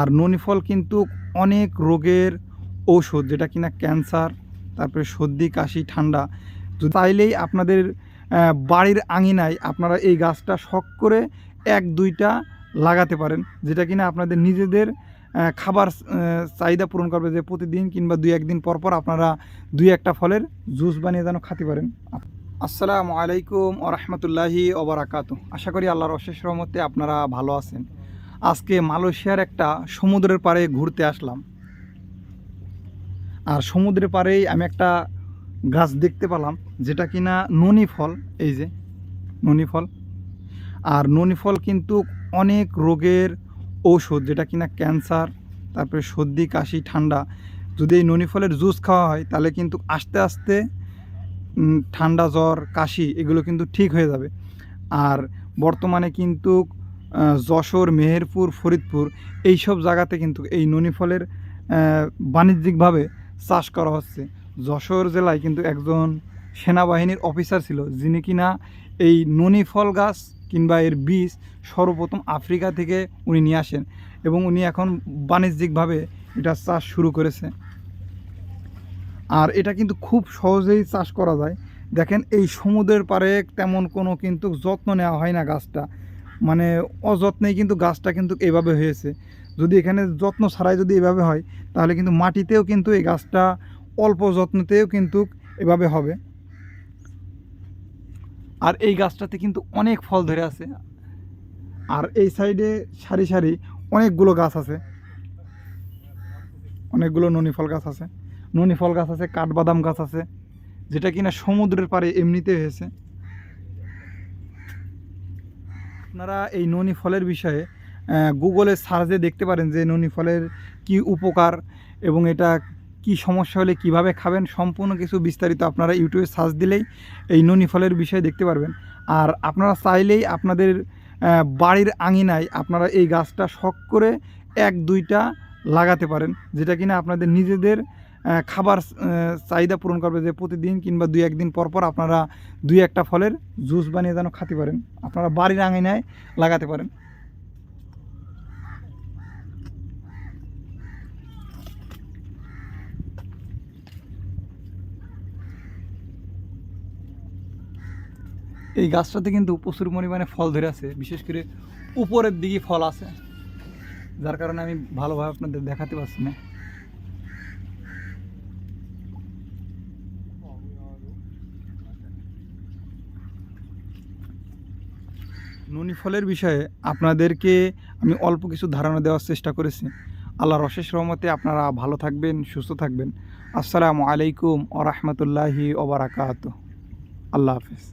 আর ননি ফল কিন্তু অনেক রোগের ঔষধ, যেটা কিনা ক্যান্সার, তারপরে সর্দি, কাশি, ঠান্ডা। তো চাইলেই আপনাদের বাড়ির আঙিনায় আপনারা এই গাছটা শখ করে এক, দুইটা লাগাতে পারেন, যেটা কিনা আপনাদের নিজেদের খাবার চাহিদা পূরণ করবে যে প্রতিদিন কিংবা দুই, একদিন পর পর আপনারা দুই, একটা ফলের জুস বানিয়ে যেন খেতে পারেন। আসসালামু আলাইকুম ও রহমতুল্লাহি ওবরাকাতু আশা করি আল্লাহর অশেষ রহমতে আপনারা ভালো আছেন। আজকে মালয়েশিয়ার একটা সমুদ্রের পাড়ে ঘুরতে আসলাম। আর সমুদ্রের পাড়েই আমি একটা গাছ দেখতে পেলাম, যেটা কিনা ননি ফল, এই যে ননি ফল। আর ননি ফল কিন্তু অনেক রোগের ঔষধ, যেটা কিনা ক্যান্সার, তারপরে সর্দি, কাশি, ঠান্ডা। যদি এই ননি ফলের জুস খাওয়া হয়, তাহলে কিন্তু আস্তে আস্তে ঠান্ডা, জ্বর, কাশি, এগুলো কিন্তু ঠিক হয়ে যাবে। আর বর্তমানে কিন্তু যশোর, মেহেরপুর, ফরিদপুর এই সব জায়গাতে কিন্তু এই ননি ফলের বাণিজ্যিকভাবে চাষ করা হচ্ছে। যশোর জেলায় কিন্তু একজন সেনাবাহিনীর অফিসার ছিল যিনি কিনা এই ননি ফল গাছ কিংবা এর বীজ সর্বপ্রথম আফ্রিকা থেকে উনি নিয়ে আসেন এবং উনি এখন বাণিজ্যিকভাবে এটা চাষ শুরু করেছে। আর এটা কিন্তু খুব সহজেই চাষ করা যায়। দেখেন এই সমুদ্রের পাড়ে তেমন কোনো কিন্তু যত্ন নেওয়া হয় না গাছটা। মানে অযত্নেই কিন্তু গাছটা কিন্তু এভাবে হয়েছে। যদি এখানে যত্ন ছাড়াই যদি এভাবে হয়, তাহলে কিন্তু মাটিতেও কিন্তু এই গাছটা অল্প যত্নতেও কিন্তু এভাবে হবে। আর এই গাছটাতে কিন্তু অনেক ফল ধরে আছে। আর এই সাইডে সারি সারি অনেকগুলো গাছ আছে। অনেকগুলো ননি ফল গাছ আছে। ননি ফল গাছ আছে, কাঠবাদাম গাছ আছে, যেটা কিনা সমুদ্রের পাড়ে এমনিতে হয়েছে। আপনারা এই ননি ফলের বিষয়ে গুগলে সার্চে দেখতে পারেন যে ননি ফলের কি উপকার এবং এটা কি সমস্যা হলে কীভাবে খাবেন, সম্পূর্ণ কিছু বিস্তারিত আপনারা ইউটিউবে সার্চ দিলেই এই ননি ফলের বিষয়ে দেখতে পারবেন। আর আপনারা চাইলেই আপনাদের বাড়ির আঙিনায় আপনারা এই গাছটা শখ করে এক দুইটা লাগাতে পারেন, যেটা কিনা আপনাদের নিজেদের খাবার চাহিদা পূরণ করবে যে প্রতিদিন কিংবা দুই একদিন পর পর আপনারা দুই একটা ফলের জুস বানিয়ে যেন খেতে পারেন। আপনারা বাড়ির আঙিনায় লাগাতে পারেন। এই গাছটাতে কিন্তু প্রচুর পরিমাণে ফল ধরে আছে, বিশেষ করে উপরের দিকে ফল আছে, যার কারণে আমি ভালোভাবে আপনাদের দেখাতে পারছি না। নুনি ফলের বিষয়ে আপনাদেরকে আমি অল্প কিছু ধারণা দেওয়ার চেষ্টা করেছি। আল্লাহর অশেষ রহমতে আপনারা ভালো থাকবেন, সুস্থ থাকবেন। আসসালামু আলাইকুম ও রহমতুল্লাহি ওবরাকাত আল্লাহ হাফিজ।